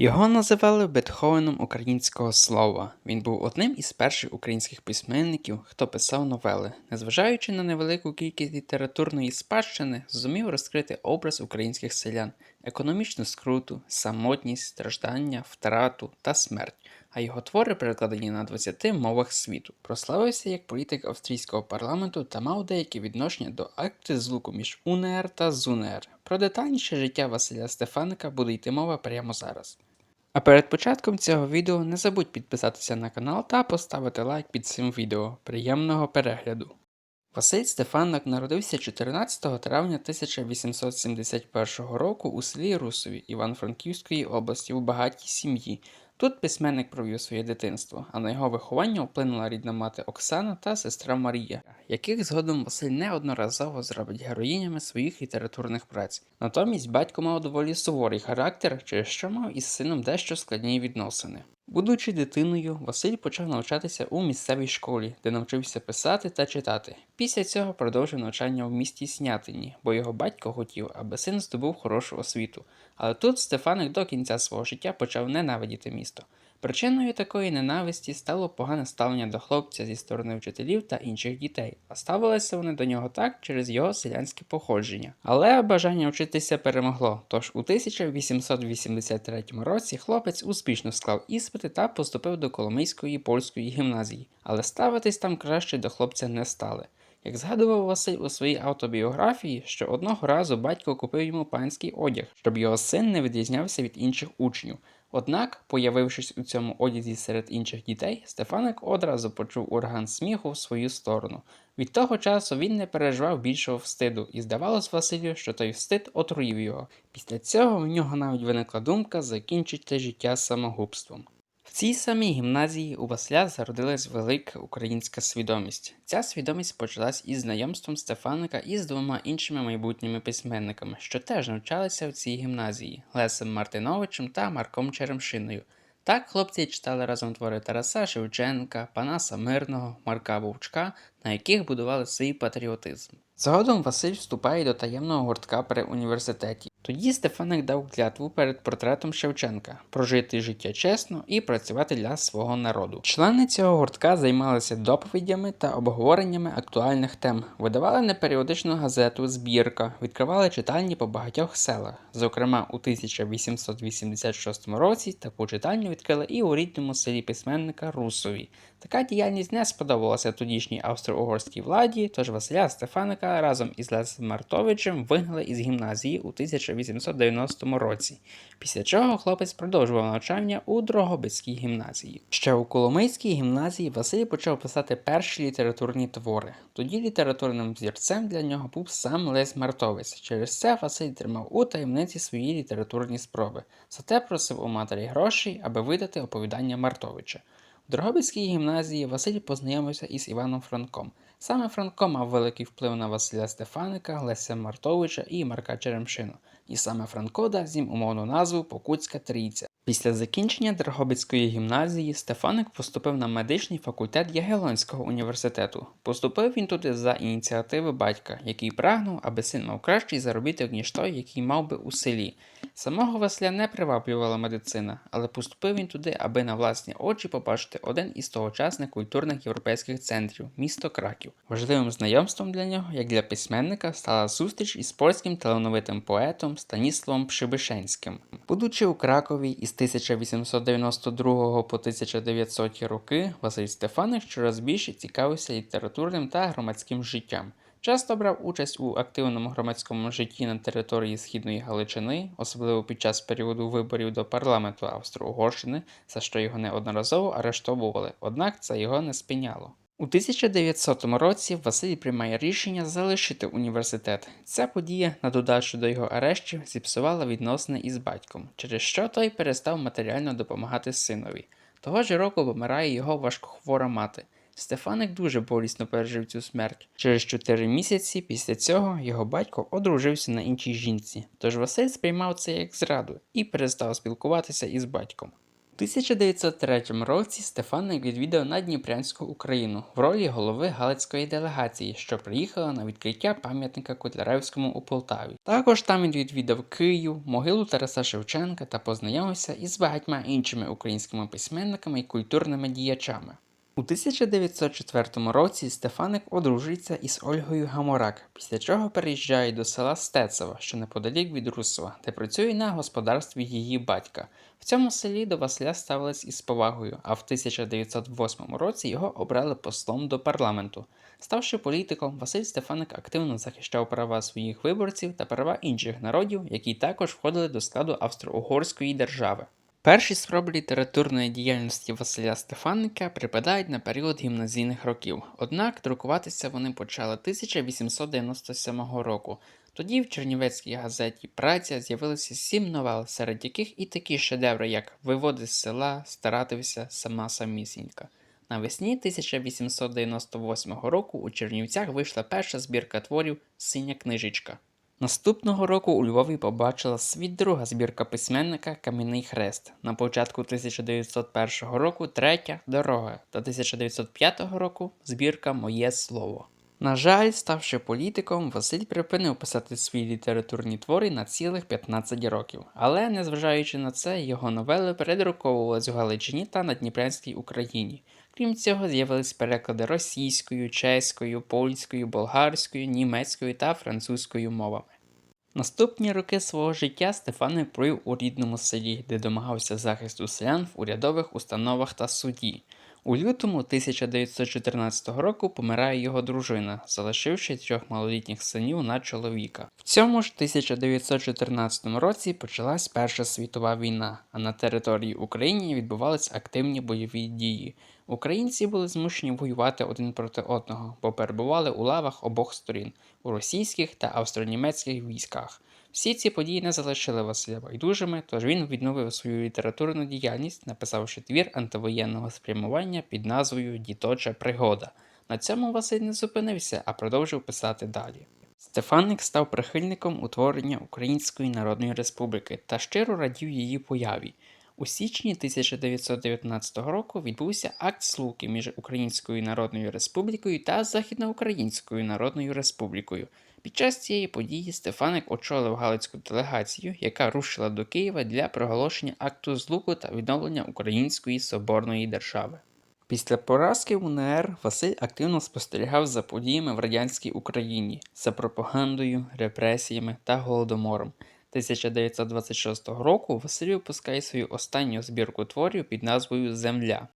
Його називали Бетховеном українського слова. Він був одним із перших українських письменників, хто писав новели. Незважаючи на невелику кількість літературної спадщини, зумів розкрити образ українських селян, економічну скруту, самотність, страждання, втрату та смерть. А його твори перекладені на 20 мовах світу. Прославився як політик австрійського парламенту та мав деякі відношення до акти злуку між УНР та ЗУНР. Про детальніше життя Василя Стефаника буде йти мова прямо зараз. А перед початком цього відео не забудь підписатися на канал та поставити лайк під цим відео. Приємного перегляду! Василь Стефанок народився 14 травня 1871 року у селі Русові Іван-Франківської області у багатій сім'ї. Тут письменник провів своє дитинство, а на його виховання вплинула рідна мати Оксана та сестра Марія, яких згодом Василь неодноразово зробить героїнями своїх літературних праць. Натомість батько мав доволі суворий характер, через що мав із сином дещо складні відносини. Будучи дитиною, Василь почав навчатися у місцевій школі, де навчився писати та читати. Після цього продовжив навчання в місті Снятині, бо його батько хотів, аби син здобув хорошу освіту. Але тут Стефаник до кінця свого життя почав ненавидіти місто. Причиною такої ненависті стало погане ставлення до хлопця зі сторони вчителів та інших дітей, а ставилися вони до нього так через його селянське походження. Але бажання вчитися перемогло. Тож у 1883 році хлопець успішно склав іспити та поступив до Коломийської польської гімназії, але ставитись там краще до хлопця не стали. Як згадував Василь у своїй автобіографії, що одного разу батько купив йому панський одяг, щоб його син не відрізнявся від інших учнів. Однак, появившись у цьому одязі серед інших дітей, Стефаник одразу почув орган сміху в свою сторону. Від того часу він не переживав більшого встиду, і здавалось Василю, що той встид отруїв його. Після цього в нього навіть виникла думка закінчити життя самогубством. Цій самій гімназії у Василя зародилась велика українська свідомість. Ця свідомість почалась із знайомством Стефаника із двома іншими майбутніми письменниками, що теж навчалися в цій гімназії Лесем Мартиновичем та Марком Черемшиною. Так хлопці читали разом твори Тараса Шевченка, Панаса Мирного, Марка Вовчка, на яких будували свій патріотизм. Згодом Василь вступає до таємного гуртка при університеті. Тоді Стефаник дав клятву перед портретом Шевченка прожити життя чесно і працювати для свого народу. Члени цього гуртка займалися доповідями та обговореннями актуальних тем, видавали неперіодичну газету Збірка, відкривали читальні по багатьох селах. Зокрема, у 1886 році таку читальню відкрили і у рідному селі письменника Русові. Така діяльність не сподобалася тодішній австро-угорській владі, тож Василя Стефаника разом із Лесем Мартовичем вигнали із гімназії у 1890 році, після чого хлопець продовжував навчання у Дрогобицькій гімназії. Ще у Коломийській гімназії Василь почав писати перші літературні твори. Тоді літературним взірцем для нього був сам Лесь Мартовець. Через це Василь тримав у таємниці свої літературні спроби, зате просив у матері грошей, аби видати оповідання Мартовича. В Дрогобицькій гімназії Василь познайомився із Іваном Франком. Саме Франко мав великий вплив на Василя Стефаника, Леся Мартовича і Марка Черемшину. І саме Франко дав їм умовну назву Покутська Трійця. Після закінчення Дрогобицької гімназії Стефаник поступив на медичний факультет Ягелонського університету. Поступив він туди за ініціативи батька, який прагнув, аби син мав кращий заробіток, ніж той, який мав би у селі. Самого Василя не приваблювала медицина, але поступив він туди, аби на власні очі побачити один із тогочасних культурних європейських центрів місто Краків. Важливим знайомством для нього, як для письменника, стала зустріч із польським талановитим поетом Станіславом Пшибишенським. Будучи у Кракові із 1892 по 1900 роки, Василь Стефаник щораз більше цікавився літературним та громадським життям. Часто брав участь у активному громадському житті на території Східної Галичини, особливо під час періоду виборів до парламенту Австро-Угорщини, за що його неодноразово арештовували, однак це його не спиняло. У 1900 році Василь приймає рішення залишити університет. Ця подія, на додачу до його арештів, зіпсувала відносини із батьком, через що той перестав матеріально допомагати синові. Того ж року помирає його важкохвора мати. Стефаник дуже болісно пережив цю смерть. Через чотири місяці після цього його батько одружився на іншій жінці, тож Василь сприймав це як зраду і перестав спілкуватися із батьком. 1903 році Стефаник відвідав Надніпрянську Україну в ролі голови Галицької делегації, що приїхала на відкриття пам'ятника Котляревському у Полтаві. Також там він відвідав Київ, могилу Тараса Шевченка та познайомився із багатьма іншими українськими письменниками і культурними діячами. У 1904 році Стефаник одружується із Ольгою Гаморак, після чого переїжджає до села Стецево, що неподалік від Русова, де працює на господарстві її батька. В цьому селі до Василя ставились із повагою, а в 1908 році його обрали послом до парламенту. Ставши політиком, Василь Стефаник активно захищав права своїх виборців та права інших народів, які також входили до складу Австро-Угорської держави. Перші спроби літературної діяльності Василя Стефаника припадають на період гімназійних років, однак друкуватися вони почали 1897 року. Тоді в Чернівецькій газеті Праця з'явилися сім новел, серед яких і такі шедеври, як Виводи з села, Старатився, сама самісінька. Навесні 1898 року у Чернівцях вийшла перша збірка творів Синя книжечка. Наступного року у Львові побачила світ друга збірка письменника Кам'яний хрест. На початку 1901 року третя дорога та 1905 року збірка Моє слово. На жаль, ставши політиком, Василь припинив писати свої літературні твори на цілих 15 років. Але, незважаючи на це, його новели передруковувались в Галичині та на Дніпрянській Україні. Крім цього, з'явились переклади російською, чеською, польською, болгарською, німецькою та французькою мовами. Наступні роки свого життя Стефан провів у рідному селі, де домагався захисту селян в урядових установах та суді. У лютому 1914 року помирає його дружина, залишивши трьох малолітніх синів на чоловіка. В цьому ж 1914 році почалась Перша світова війна, а на території України відбувались активні бойові дії. Українці були змушені воювати один проти одного, бо перебували у лавах обох сторін у російських та австро-німецьких військах. Всі ці події не залишили Василя байдужими, тож він відновив свою літературну діяльність, написавши твір антивоєнного спрямування під назвою Діточа пригода. На цьому Василь не зупинився, а продовжив писати далі. Стефаник став прихильником утворення Української Народної Республіки та щиро радів її появі. У січні 1919 року відбувся акт Слуки між Українською Народною Республікою та Західноукраїнською Народною Республікою. Під час цієї події Стефаник очолив Галицьку делегацію, яка рушила до Києва для проголошення акту злуку та відновлення Української соборної держави. Після поразки УНР Василь активно спостерігав за подіями в радянській Україні, за пропагандою, репресіями та голодомором. 1926 року Василь випускає свою останню збірку творів під назвою Земля.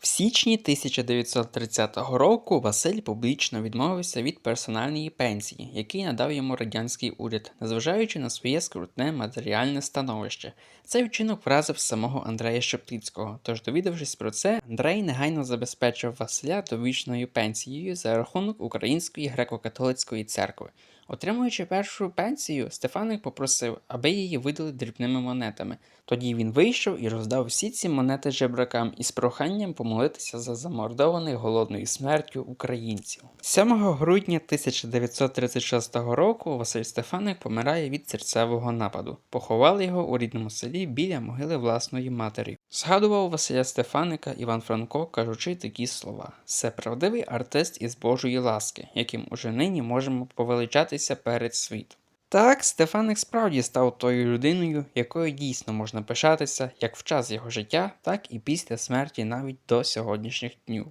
В січні 1930 року Василь публічно відмовився від персональної пенсії, який надав йому радянський уряд, незважаючи на своє скрутне матеріальне становище. Цей вчинок вразив самого Андрея Шептицького, тож, довідавшись про це, Андрей негайно забезпечив Василя довічною пенсією за рахунок Української греко-католицької церкви. Отримуючи першу пенсію, Стефаник попросив, аби її видали дрібними монетами. Тоді він вийшов і роздав всі ці монети жебракам із проханням помолитися за замордованих голодною смертю українців. 7 грудня 1936 року Василь Стефаник помирає від серцевого нападу. Поховали його у рідному селі біля могили власної матері. Згадував Василя Стефаника Іван Франко, кажучи такі слова: це правдивий артист із Божої ласки, яким уже нині можемо повеличатися перед світом. Так, Стефаник справді став тою людиною, якою дійсно можна пишатися як в час його життя, так і після смерті навіть до сьогоднішніх днів.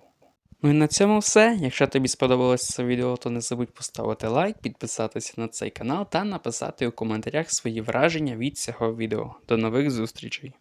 Ну і на цьому все. Якщо тобі сподобалось це відео, то не забудь поставити лайк, підписатися на цей канал та написати у коментарях свої враження від цього відео. До нових зустрічей!